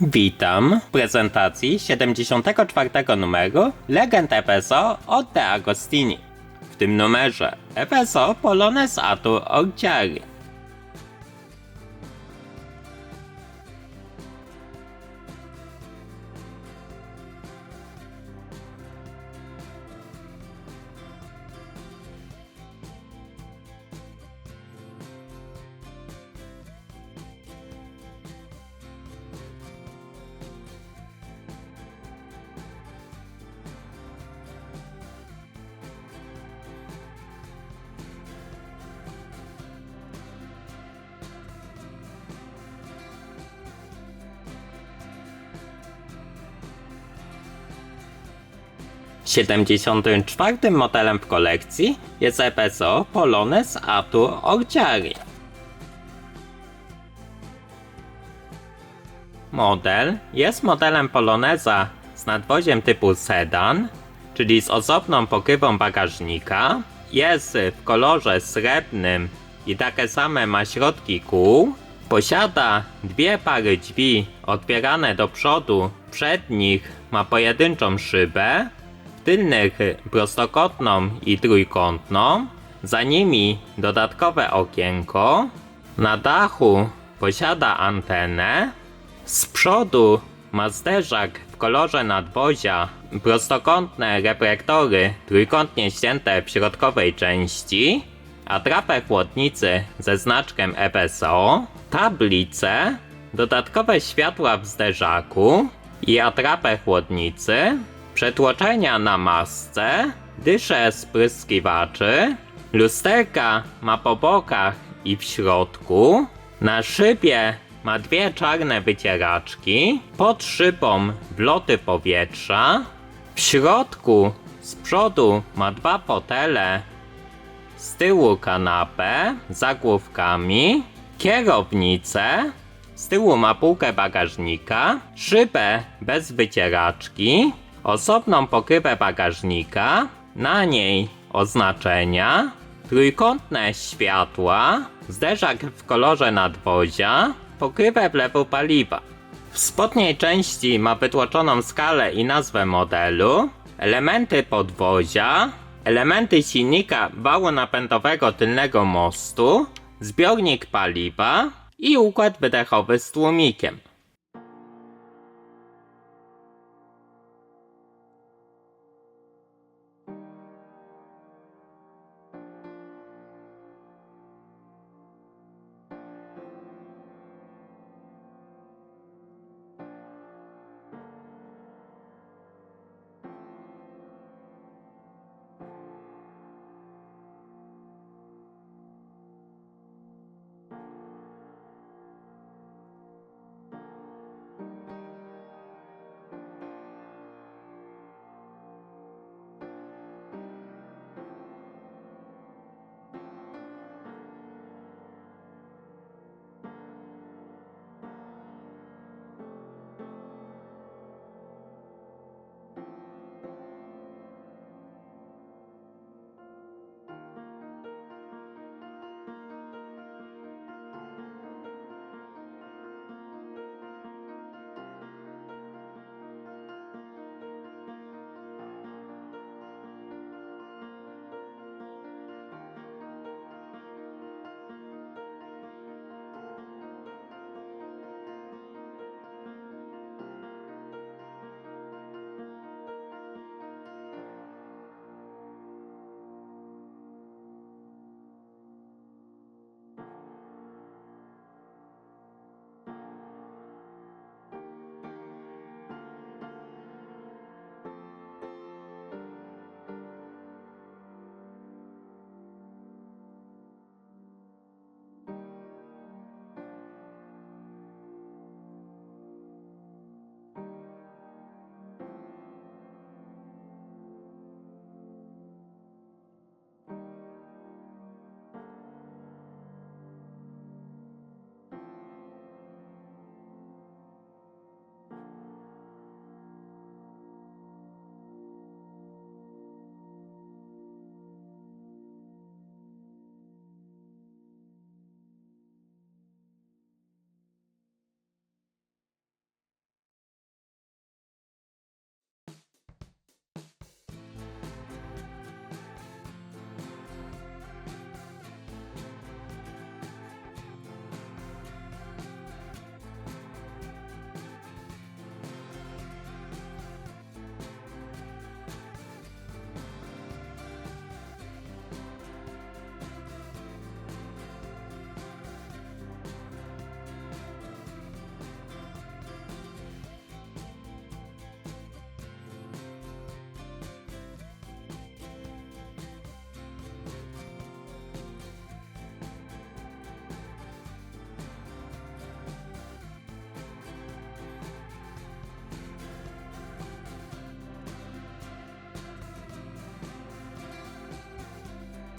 Witam w prezentacji 74 numeru Legend FSO od De Agostini. W tym numerze FSO Polones Atu Orciari. Siedemdziesiątym czwartym modelem w kolekcji jest FSO Polones Atu Orciari. Model jest modelem Poloneza z nadwoziem typu sedan, czyli z osobną pokrywą bagażnika. Jest w kolorze srebrnym i takie same ma środki kół. Posiada dwie pary drzwi otwierane do przodu, w przednich ma pojedynczą szybę, tylnych prostokątną i trójkątną, za nimi dodatkowe okienko, na dachu posiada antenę, z przodu ma zderzak w kolorze nadwozia, prostokątne reflektory trójkątnie ścięte w środkowej części, atrapę chłodnicy ze znaczkiem FSO, tablicę, dodatkowe światła w zderzaku i atrapę chłodnicy, przetłoczenia na masce, dysze spryskiwaczy, lusterka ma po bokach i w środku, na szybie ma dwie czarne wycieraczki, pod szybą wloty powietrza, w środku z przodu ma dwa fotele, z tyłu kanapę z zagłówkami, kierownicę, z tyłu ma półkę bagażnika, szybę bez wycieraczki, osobną pokrywę bagażnika, na niej oznaczenia, trójkątne światła, zderzak w kolorze nadwozia, pokrywę wlewu paliwa. W spodniej części ma wytłoczoną skalę i nazwę modelu, elementy podwozia, elementy silnika wału napędowego tylnego mostu, zbiornik paliwa i układ wydechowy z tłumikiem.